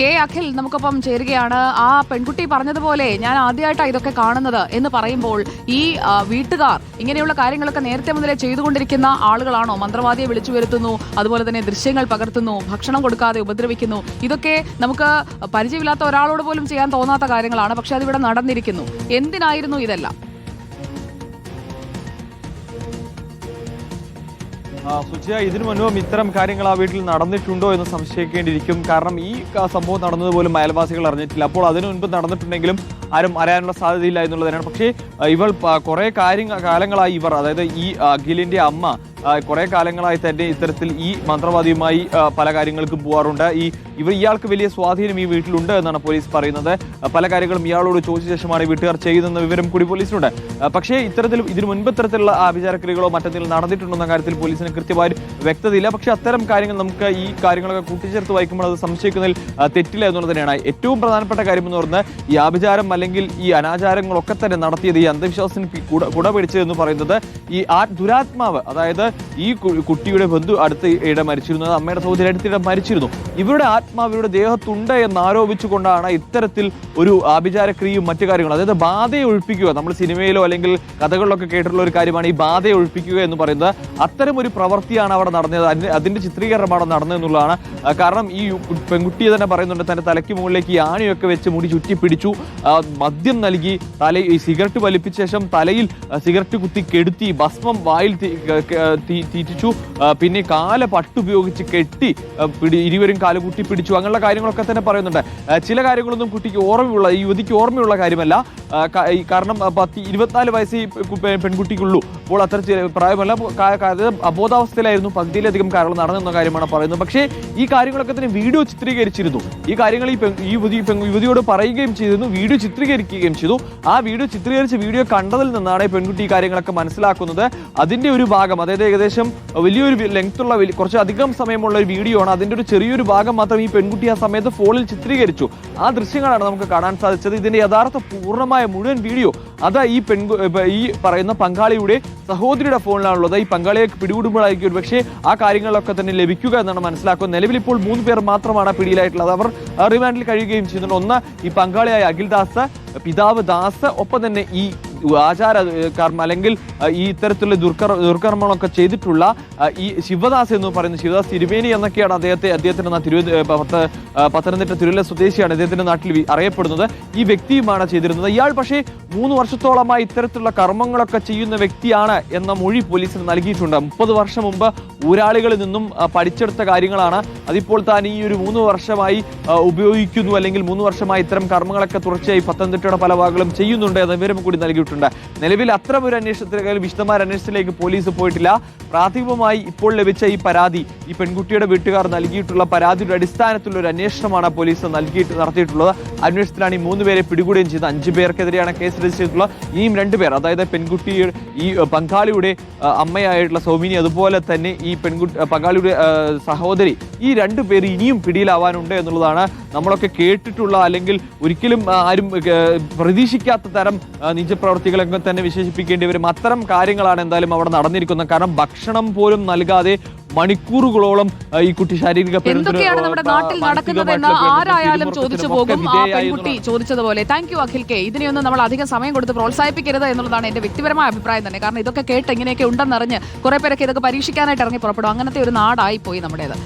K Akhil നമുക്കൊപ്പം ചേരുകയാണ്. ആ പെൺകുട്ടി പറഞ്ഞതുപോലെ ഞാൻ ആദ്യമായിട്ടാണ് ഇതൊക്കെ കാണുന്നത് എന്ന് പറയുമ്പോൾ ഈ വീട്ടുകാർ ഇങ്ങനെയുള്ള കാര്യങ്ങളൊക്കെ നേരത്തെ മുതലേ ചെയ്തുകൊണ്ടിരിക്കുന്ന ആളുകളാണോ? മന്ത്രവാദിയെ വിളിച്ചു വരുത്തുന്നു അതുപോലെ തന്നെ ദൃശ്യങ്ങൾ പകർത്തുന്നു ഭക്ഷണം കൊടുക്കാതെ ഉപദ്രവിക്കുന്നു. ഇതൊക്കെ നമുക്ക് പരിചയമില്ലാത്ത ഒരാളോട് പോലും ചെയ്യാൻ തോന്നാത്ത കാര്യങ്ങളാണ് പക്ഷെ അതിവിടെ നടന്നിരിക്കുന്നു. എന്തിനായിരുന്നു ഇതെല്ലാം? സുജിയ ഇതിനു മുൻപും ഇത്തരം കാര്യങ്ങൾ ആ വീട്ടിൽ നടന്നിട്ടുണ്ടോ എന്ന് സംശയിക്കേണ്ടിയിരിക്കും. കാരണം ഈ സംഭവം നടന്നത് പോലും അയൽവാസികൾ അറിഞ്ഞിട്ടില്ല. അപ്പോൾ അതിനു മുൻപ് നടന്നിട്ടുണ്ടെങ്കിലും ആരും അറിയാനുള്ള സാധ്യതയില്ല എന്നുള്ളതാണ്. പക്ഷേ ഇവൾ കുറെ കാര്യങ്ങൾ കാലങ്ങളായി ഇവർ അതായത് ഈ അഖിലിന്റെ അമ്മ കുറേ കാലങ്ങളായി തന്നെ ഇത്തരത്തിൽ ഈ മന്ത്രവാദിയുമായി പല കാര്യങ്ങൾക്കും പോകാറുണ്ട് ഈ ഇവർ ഇയാൾക്ക് വലിയ സ്വാധീനം ഈ വീട്ടിലുണ്ട് എന്നാണ് പോലീസ് പറയുന്നത്. പല കാര്യങ്ങളും ഇയാളോട് ചോദിച്ച ശേഷമാണ് വീട്ടുകാർ ചെയ്യുന്നതെന്ന വിവരം കൂടി പോലീസിനുണ്ട് പക്ഷേ ഇത്തരത്തിൽ ഇതിനു മുൻപ് ഇത്തരത്തിലുള്ള ആഭിചാരക്രിയകളോ മറ്റെന്തെങ്കിലും നടന്നിട്ടുണ്ടെന്ന കാര്യത്തിൽ പോലീസിന് കൃത്യമായി വ്യക്തതയില്ല. പക്ഷേ അത്തരം കാര്യങ്ങൾ നമുക്ക് ഈ കാര്യങ്ങളൊക്കെ കൂട്ടിച്ചേർത്ത് വായിക്കുമ്പോൾ അത് സംശയിക്കുന്നതിൽ തെറ്റില്ല എന്നുള്ളത് തന്നെയാണ്. ഏറ്റവും പ്രധാനപ്പെട്ട കാര്യം എന്ന് പറഞ്ഞാൽ ഈ ആഭിചാരം അല്ലെങ്കിൽ ഈ അനാചാരങ്ങളൊക്കെ തന്നെ നടത്തിയത് ഈ അന്ധവിശ്വാസത്തിന് കുട പിടിച്ചതെന്ന് പറയുന്നത് ഈ ആ ദുരാത്മാവ് അതായത് ഈ കുട്ടിയുടെ ബന്ധു അടുത്ത ഇട മരിച്ചിരുന്നു. അത് അമ്മയുടെ സഹോദരി അടുത്തിടെ മരിച്ചിരുന്നു. ഇവരുടെ ആത്മാവ് ഇവരുടെ ദേഹത്തുണ്ട് എന്നാരോപിച്ചുകൊണ്ടാണ് ഇത്തരത്തിൽ ഒരു ആഭിചാരക്രിയയും മറ്റു കാര്യങ്ങളും. അതായത് ബാധയെ ഒഴിപ്പിക്കുക. നമ്മൾ സിനിമയിലോ അല്ലെങ്കിൽ കഥകളിലൊക്കെ കേട്ടിട്ടുള്ള ഒരു കാര്യമാണ് ഈ ബാധയെ ഒഴിപ്പിക്കുക എന്ന് പറയുന്നത്. അത്തരം ഒരു പ്രവൃത്തിയാണ് അവിടെ നടന്നത്. അതിന്റെ- ചിത്രീകരണമാണ് നടന്നതെന്നുള്ളതാണ് കാരണം ഈ പെൺകുട്ടിയെ പെൺകുട്ടി തന്നെ പറയുന്നുണ്ട്. തന്റെ തലയ്ക്ക് മുകളിലേക്ക് ആണിയൊക്കെ വെച്ച് മുടി ചുറ്റി പിടിച്ചു മദ്യം നൽകി. തല ഈ സിഗരറ്റ് വലിപ്പിച്ച ശേഷം തലയിൽ സിഗരറ്റ് കുത്തി കെടുത്തി. ഭസ്മം വായിൽ തീറ്റിച്ചു. പിന്നെ കാല പട്ടുപയോഗിച്ച് കെട്ടി പിടി ഇരുവരും കാൽ കുട്ടി പിടിച്ചു. അങ്ങനെയുള്ള കാര്യങ്ങളൊക്കെ തന്നെ പറയുന്നുണ്ട്. ചില കാര്യങ്ങളൊന്നും കുട്ടിക്ക് ഓർമ്മയുള്ള യുവതിക്ക് ഓർമ്മയുള്ള കാര്യമല്ല. കാരണം പത്ത് ഇരുപത്തിനാല് വയസ്സ് ഈ പെൺകുട്ടിക്കുള്ളൂ. അപ്പോൾ അത്ര പ്രായമല്ല അബോധാവസ്ഥയിലായിരുന്നു. പകുതിയിലധികം കാര്യങ്ങൾ നടന്നെന്ന കാര്യമാണ് പറയുന്നത്. പക്ഷേ ഈ കാര്യങ്ങളൊക്കെ തന്നെ വീഡിയോ ചിത്രീകരിച്ചിരുന്നു. ഈ കാര്യങ്ങൾ ഈ ഈ യുവതി യുവതിയോട് പറയുകയും ചെയ്തിരുന്നു. വീഡിയോ ചിത്രീകരിക്കുകയും ചെയ്തു. ആ വീഡിയോ ചിത്രീകരിച്ച വീഡിയോ കണ്ടതിൽ നിന്നാണ് ഈ പെൺകുട്ടി ഈ കാര്യങ്ങളൊക്കെ മനസ്സിലാക്കുന്നത്. അതിന്റെ ഒരു ഭാഗം അതായത് ഏകദേശം വലിയൊരു ലെങ്ത് ഉള്ള വലിയ- കുറച്ച് അധികം സമയമുള്ള ഒരു വീഡിയോ ആണ്. അതിന്റെ ഒരു ചെറിയൊരു ഭാഗം മാത്രം ഈ പെൺകുട്ടി ആ സമയത്ത് ഫോണിൽ ചിത്രീകരിച്ചു. ആ ദൃശ്യങ്ങളാണ് നമുക്ക് കാണാൻ സാധിച്ചത്. ഇതിന്റെ യഥാർത്ഥ പൂർണമായ മുഴുവൻ വീഡിയോ. അതാ ഈ പെൺകു ഈ പറയുന്ന പങ്കാളിയുടെ സഹോദരിയുടെ ഫോണിലാണുള്ളത്. ഈ പങ്കാളിയെ പിടികൂടുമ്പോഴായിരിക്കും ഒരു പക്ഷേ ആ കാര്യങ്ങളൊക്കെ തന്നെ ലഭിക്കുക എന്നാണ് മനസ്സിലാക്കുന്നത് നിലവിൽ ഇപ്പോൾ മൂന്ന് പേർ മാത്രമാണ് പിടിയിലായിട്ടുള്ളത്. അവർ റിമാൻഡിൽ കഴിയുകയും ചെയ്യുന്നുണ്ട്. ഒന്ന് ഈ പങ്കാളിയായ അഖിൽ ദാസ് പിതാവ് ദാസ് ഒപ്പം തന്നെ ഈ ആചാര കർമ്മ അല്ലെങ്കിൽ ഈ ഇത്തരത്തിലുള്ള ദുർക്കർ ദുർക്കർമ്മങ്ങളൊക്കെ ചെയ്തിട്ടുള്ള ഈ ശിവദാസ് എന്ന് പറയുന്ന ശിവദാസ് തിരുമേനി എന്നൊക്കെയാണ് അദ്ദേഹത്തെ അദ്ദേഹത്തിന്റെ തിരു പത്ത- പത്തനംതിട്ട തിരുവല്ല സ്വദേശിയാണ് അദ്ദേഹത്തിന്റെ നാട്ടിൽ അറിയപ്പെടുന്നത്. ഈ വ്യക്തിയുമാണ് ചെയ്തിരുന്നത്. ഇയാൾ പക്ഷേ മൂന്ന് വർഷത്തോളമായി ഇത്തരത്തിലുള്ള കർമ്മങ്ങളൊക്കെ ചെയ്യുന്ന വ്യക്തിയാണ് എന്ന മൊഴി പോലീസിന് നൽകിയിട്ടുണ്ട്. മുപ്പത് വർഷം മുമ്പ് ഊരാളികളിൽ നിന്നും പഠിച്ചെടുത്ത കാര്യങ്ങളാണ്. അതിപ്പോൾ താൻ ഈ ഒരു മൂന്ന് വർഷമായി ഉപയോഗിക്കുന്നു അല്ലെങ്കിൽ മൂന്ന് വർഷമായി ഇത്തരം കർമ്മങ്ങളൊക്കെ തുടർച്ചയായി പത്തനംതിട്ടയുടെ പല ഭാഗങ്ങളും ചെയ്യുന്നുണ്ട് എന്ന വിവരം കൂടി നൽകിയിട്ടുണ്ട്. നിലവിൽ അത്തരം ഒരു അന്വേഷണത്തിലേക്ക് വിശദമായ അന്വേഷണത്തിലേക്ക് പോലീസ് പോയിട്ടില്ല. പ്രാഥമികമായി ഇപ്പോൾ ലഭിച്ച ഈ പരാതി ഈ പെൺകുട്ടിയുടെ വീട്ടുകാർ നൽകിയിട്ടുള്ള പരാതിയുടെ അടിസ്ഥാനത്തിലുള്ള ഒരു അന്വേഷണമാണ് പോലീസ് നൽകിയിട്ട് നടത്തിയിട്ടുള്ളത്. അന്വേഷണത്തിലാണ് ഈ മൂന്ന് പേരെ പിടികൂടുകയും ചെയ്തത്. അഞ്ചു പേർക്കെതിരെയാണ് കേസ് രജിസ്റ്റർ ചെയ്തിട്ടുള്ളത്. ഇനിയും രണ്ടുപേർ അതായത് പെൺകുട്ടി ഈ പങ്കാളിയുടെ അമ്മയായിട്ടുള്ള സൗമിനി അതുപോലെ തന്നെ ഈ പെൺകുട്ടി പങ്കാളിയുടെ സഹോദരി ഈ രണ്ടു പേര് ഇനിയും പിടിയിലാവാനുണ്ട് എന്നുള്ളതാണ് നമ്മളൊക്കെ കേട്ടിട്ടുള്ള അല്ലെങ്കിൽ ഒരിക്കലും ആരും പ്രതീക്ഷിക്കാത്ത തരം നിജപ്രവർത്തികളൊക്കെ തന്നെ വിശേഷിപ്പിക്കേണ്ടി വരും. അത്തരം കാര്യങ്ങളാണ് എന്തായാലും അവിടെ നടന്നിരിക്കുന്നത്. കാരണം ഭക്ഷണം പോലും നൽകാതെ മണിക്കൂറുകളോളം ഈ കുട്ടി ശാരീരിക എന്തൊക്കെയാണ് നമ്മുടെ നാട്ടിൽ നടക്കുന്നത് എന്ന് ആരായാലും ചോദിച്ചു പോകും. ആ പെൺകുട്ടി ചോദിച്ചതുപോലെ താങ്ക് യു അഖിൽ കെ ഇതിനെയൊന്നും നമ്മൾ അധികം സമയം കൊടുത്ത് പ്രോത്സാഹിപ്പിക്കരുത് എന്നുള്ളതാണ് എന്റെ വ്യക്തിപരമായ അഭിപ്രായം തന്നെ. കാരണം ഇതൊക്കെ കേട്ട് ഇങ്ങനെയൊക്കെ ഉണ്ടെന്നറിഞ്ഞ് കുറെ പേരൊക്കെ ഇതൊക്കെ പരീക്ഷിക്കാനായിട്ട് ഇറങ്ങി പുറപ്പെടും. അങ്ങനത്തെ ഒരു നാടായി പോയി നമ്മുടേത്.